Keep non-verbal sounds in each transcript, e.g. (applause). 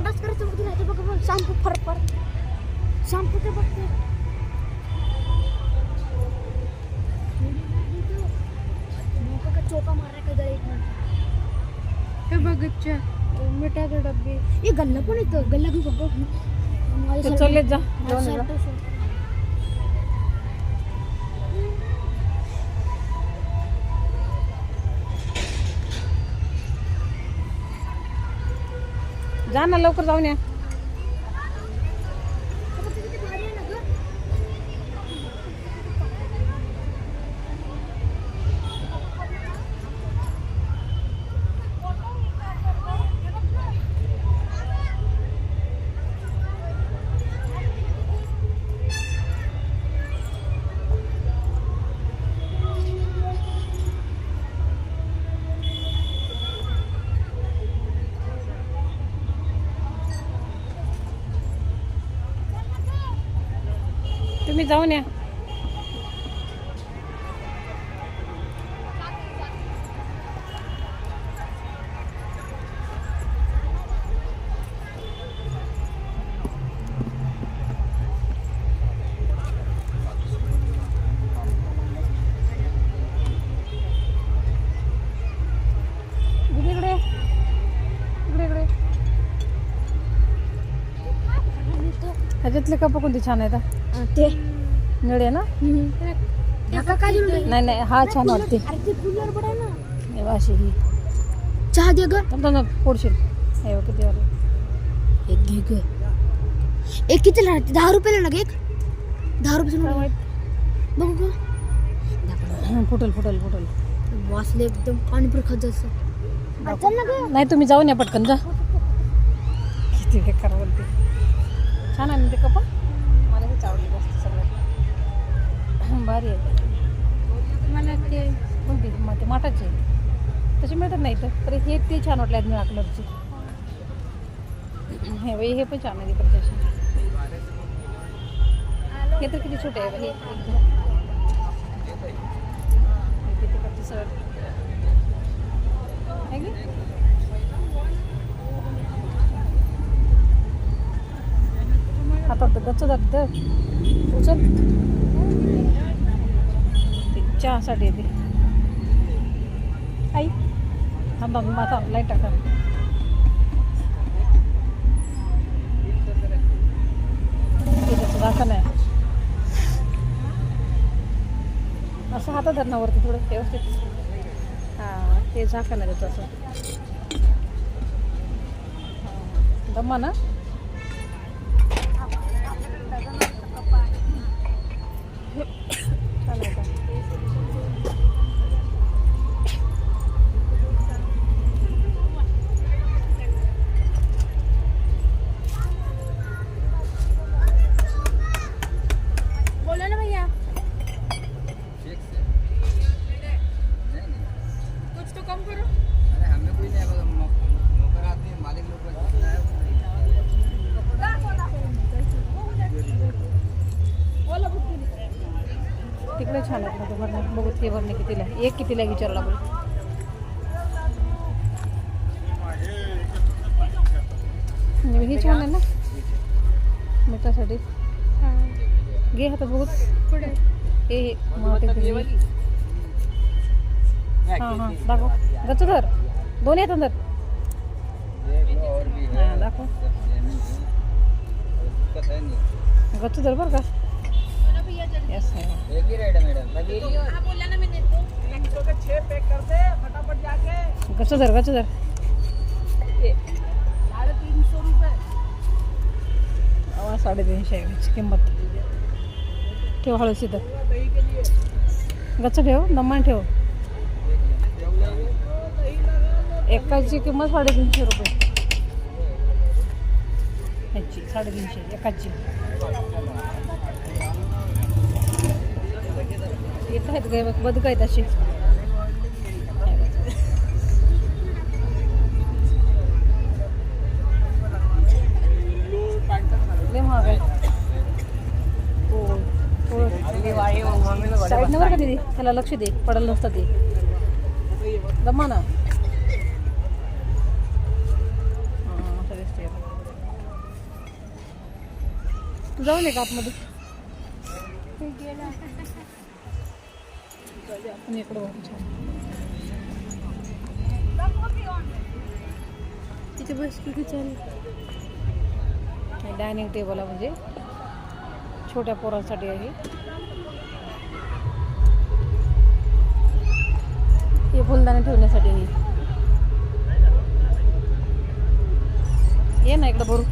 संडास करायचं बघ तुला बघ बघ शॅम्पू फरक शॅम्पू ते बघते. चोका मारा एक मिनिट? हे बघ मिठाचे डब्बे. ए गल्ला पण येतं. गल्ला घेऊ बघ चाललेत जा. जा. ना लवकर जाऊन या तुम्ही जाऊन या. ह्याच्यातले कप कोणते छान आहेत ते. निळे ना? नाही नाही हा छान वाटते. अशी ही. चहा दे ग. बघ किती वाले एक घे ग. एक किती राहते दहा रुपयाला ना ग एक. दहा रुपये बघू ग. फुटल फुटल फुटल. वाचले एकदम पाणी पण खात जायचं. नाही तुम्ही जाऊन या पटकन जा. किती बेकार बोलते. छान आहे ते कप तसे नाही तर हे ते छान वाटले आहेत निळा कलरचे. हे बाई हे पण छान आहे तिकडचे असे. हे तर किती छोटे आहे हे एकदम हे किती सर आहे गच्च जात उचल. ते चहासाठी येते आई. थांबा माथा लाइट टाका झाकण आहे. असं हातात धर ना वरती थोडं व्यवस्थित. हां ते झाकण आहे त्याचं. असं. दम्मा ना छान आहे का बोला ना भैया कुछ तो कम करो अरे हमें कोई नहीं है, मौ- नौकर आदमी मालिक लोग का कितना है, उतना ही। तिकडे छान आहेत मध्ये भरणे बघू ते भरणे कितीला. एक कितीला आहे विचारायला बघू हे छान आहे ना. मिठासाठी घे हातात बघू. पुढे हे हे. मग ते घे. हां हां. दाखव. गच्च धर. दोन्ही आहेत है येस आहे एक ही रेट है मैडम धर अवा साडेतीनशे आहे याची किंमत. ठेव हळू सिधं गच्च ठेव दमान ठेव. एकाची किंमत साडेतीनशे रुपये. ह्याची साडेतीनशे एकाची. येत आहेत काय बघ बदक आहेत अशी. लय महाग आहे. हो साईड नवर का दीदी त्याला लक्ष दे पडलं नसतं ते. जमा ना. तू जाऊन ये का आतमध्ये? आपण इकडं. तिथे बस किती चालेल हे डायनिंग टेबल आहे म्हणजे. छोट्या पोरांसाठी आहे. हे फुलदाणे ठेवण्यासाठी आहे. ये ना इकडं भरू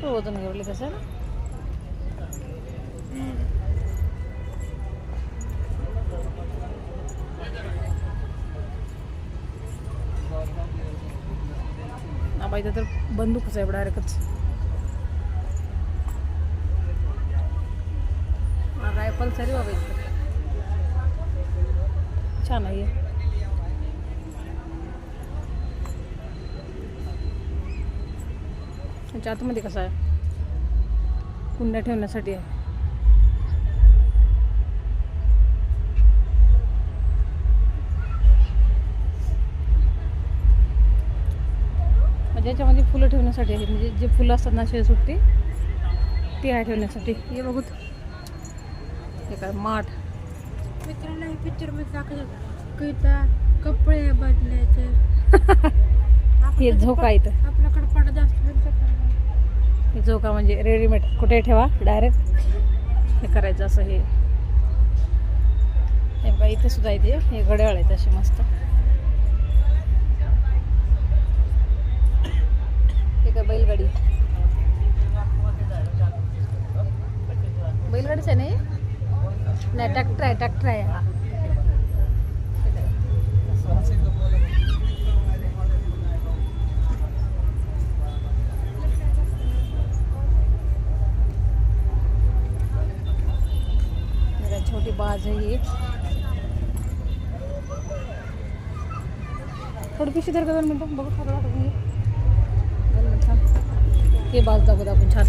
भरपूर वजन घेवले कसं ना आबा तर बंदूकच आहे डायरेक्टच रायफल सरी बाबा इथं छान आहे त्याच्या आतमध्ये कसं आहे? कुंड्या ठेवण्यासाठी आहे. म्हणजे याच्यामध्ये फुलं ठेवण्यासाठी आहे म्हणजे जे फुलं असतात ना असे सुट्टी ती आहे ठेवण्यासाठी. हे बघू. हे काय माठ. मित्रांनो हे पिक्चरमध्ये दाखवलं कविता कपडे बदलायचे. (laughs) हे झोका इथं. आपल्याकडे पडत असतो. जो का म्हणजे रेडीमेड कुठे ठेवा? डायरेक्ट हे करायचं असं हे. हे बघा इथे सुद्धा येते. हे घड्याळ आहेत असे मस्त. हे काय बैलगाडी? बैलगाडीच आहे नाही ट्रॅक्टर आहे ट्रॅक्टर आहे. हा मेरा छोटी बाज है ये। थोडी पिशी धर का दोन मिनटं बघू खरं वाटत नाही दोन मिनिट थांब. हे। बाज दाखवत आपण छान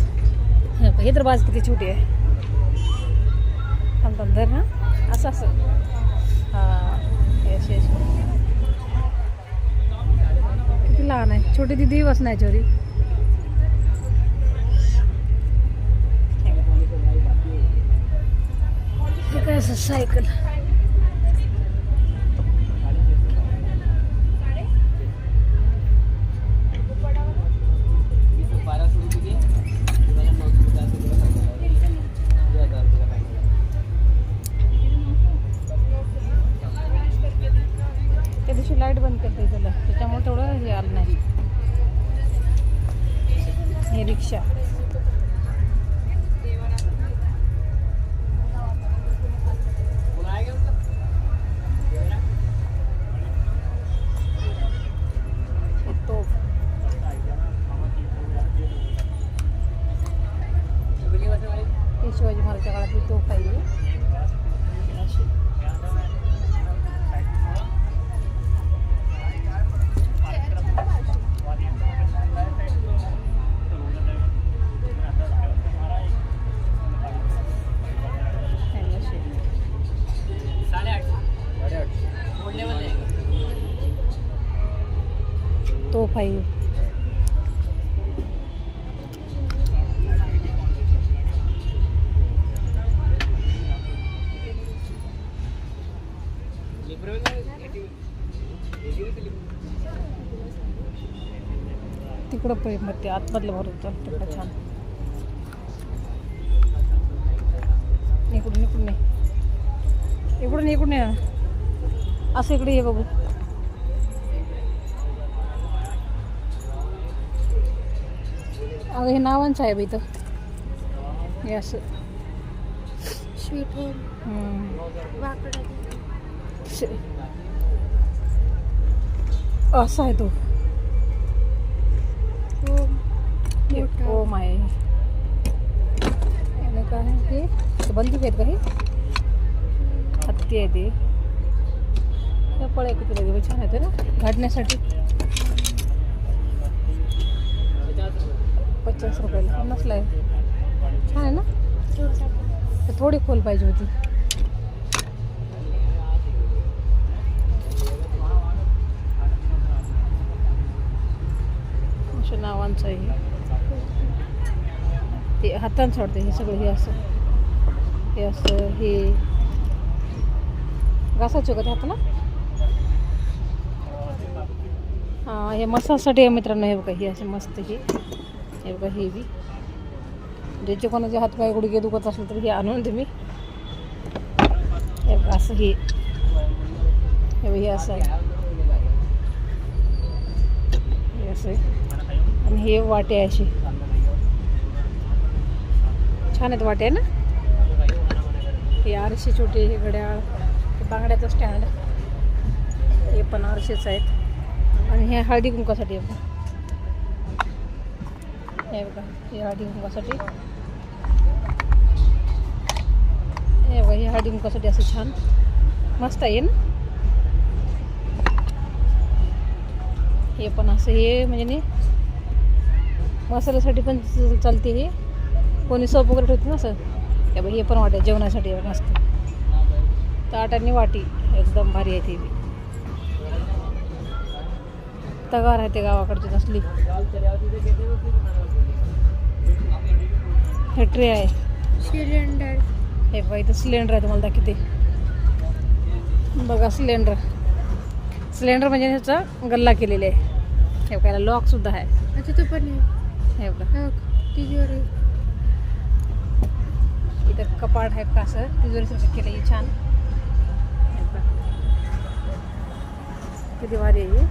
हे बघ, हे तर बाज किती छोटी आहे थांब थांब धर ना असं असं हां यश यश किती लहान आहे छोटी दिदी बस नाही चोरी। हे काय असं तो फाईव्ह. तिकडं पण मग ते आतमधलं भरत तिकडं छान. इकडून इकडून नाही इकडून इकडून असं इकडे ये बघू. अगं हे नावांचं आहे बा इथं. हे असं. असा आहे तो. हे. ओम आहे काय हे? बंदूक आहेत का हे? हत्ती आहे ते. पळे किती लगे छान आहे ते ना? घाटण्यासाठी पंचेचाळीस रुपयाला. नसलं आहे. छान आहे ना? थोडी खोल पाहिजे होती. नावांचं हे. ते हातानं हे सगळं हे असं. हे असं हे. घासायचं का ते ना हां हे मसाजसाठी आहे मित्रांनो हे बघा हे असे मस्त हे. हे बघा हे बी. ज्याचे कोणाचे हात पाय गुडघे दुखत असेल तर हे आणून तुम्ही हे बघा असं हे. हे हे असं आहे. हे असं आहे. आणि हे वाटे अशी. असे छान आहेत वाटे आहे ना? हे आरशी छोटे हे घड्याळ हे बांगड्याचं स्टँड हे पण आरशीच आहेत. आणि हे हळदी कुंकासाठी आहे हे बघा हे हळदी कुंकासाठी हे बघा हे हळदी कुंकासाठी असं छान. मस्त आहे ना? हे पण असं हे म्हणजे नाही. मसाल्यासाठी पण चालते हे. कोणी सोप वगैरे ठेवते ना असं. हे बघ हे पण वाटे जेवणासाठी मस्त. ताट आणि वाटी. एकदम भारी आहे ती तगार आहे ते गावाकडची नसली हे ट्रे आहे. सिलेंडर. हे बघा इथं सिलेंडर आहे तुम्हाला दाखवते. बघा सिलेंडर. सिलेंडर म्हणजे ह्याचा गल्ला केलेला आहे. हे बघा लॉक सुद्धा आहे. आता तो पण आहे. हे बघा. तिजोरी. इथं कपाट आहे का असं. तिजोरीसारखं केलं छान. किती भारी आहे हे.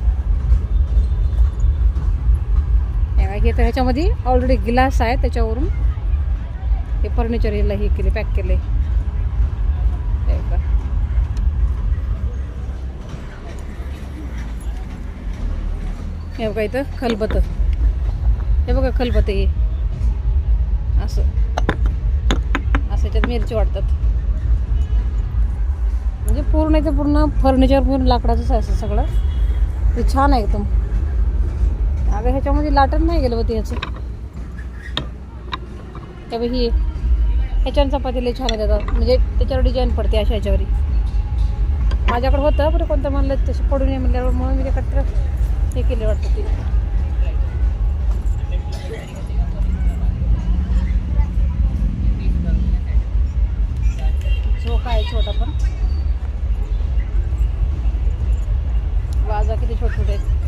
हे बघा, हे तर ह्याच्यामध्ये ऑलरेडी ग्लास आहे. त्याच्यावरून हे फर्निचर याला हे केले पॅक केले. हे बघा. हे इथं खलबत. हे बघा खलबत हे. असं. असं याच्यात मिरची वाटतात. म्हणजे पूर्ण इथं पूर्ण फर्निचर पूर्ण लाकडाचंच आहे असं सगळं. ते छान आहे एकदम. अगं ह्याच्यामध्ये लाटण नाही गेलं होतं ह्याचं त्या ही ह्याच्यानं चपाती लई छान येतात. म्हणजे त्याच्यावर डिझाईन पडते अशा ह्याच्यावर. माझ्याकडे होतं पण कोणतं म्हणलं तसं पडू नये म्हणल्यावर म्हणून मी काय हे केले वाटतं ते. झोका आहे छोटा पण. वाजा किती छोटे छोटे आहेत.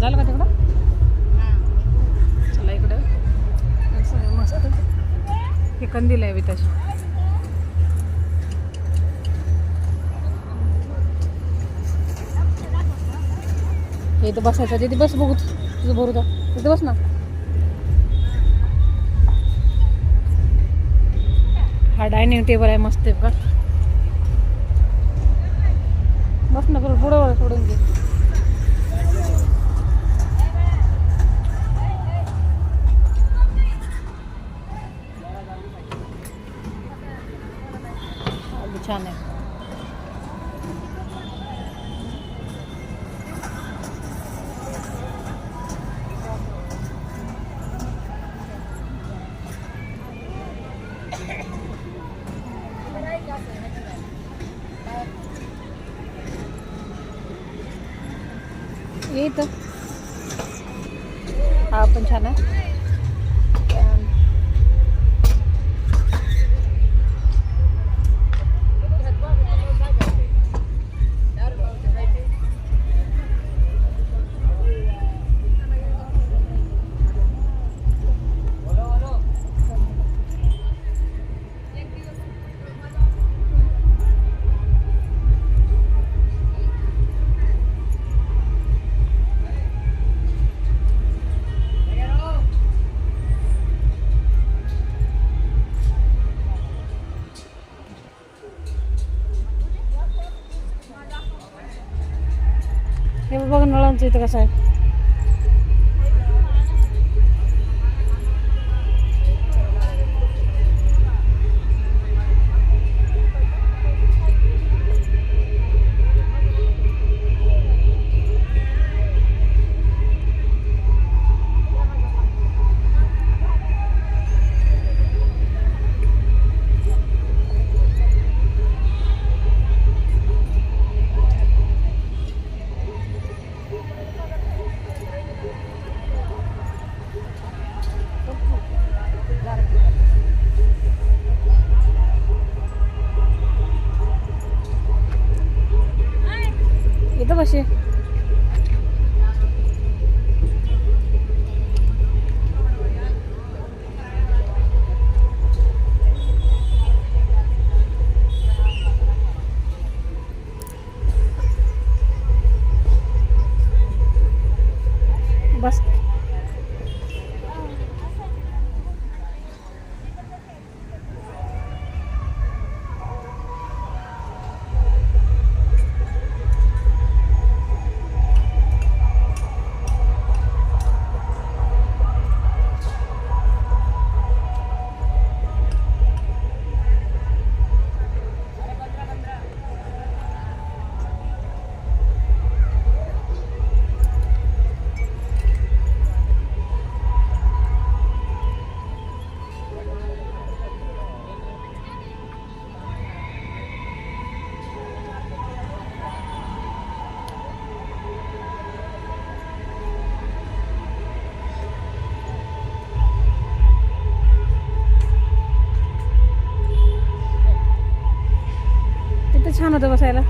झालं का तिकडं? चला इकडं. मस्त. हे कंदील आहे विताशी हे तर बसायचं तिथे बस बघू तुझं भरू बरोबर तिथे बस ना. हा डायनिंग टेबल आहे मस्त आहे का बस ना बरं पुढं सोडून घे annem. हे बघ नळांचं इथं कसं आहे. Баста. छान होतं बसायला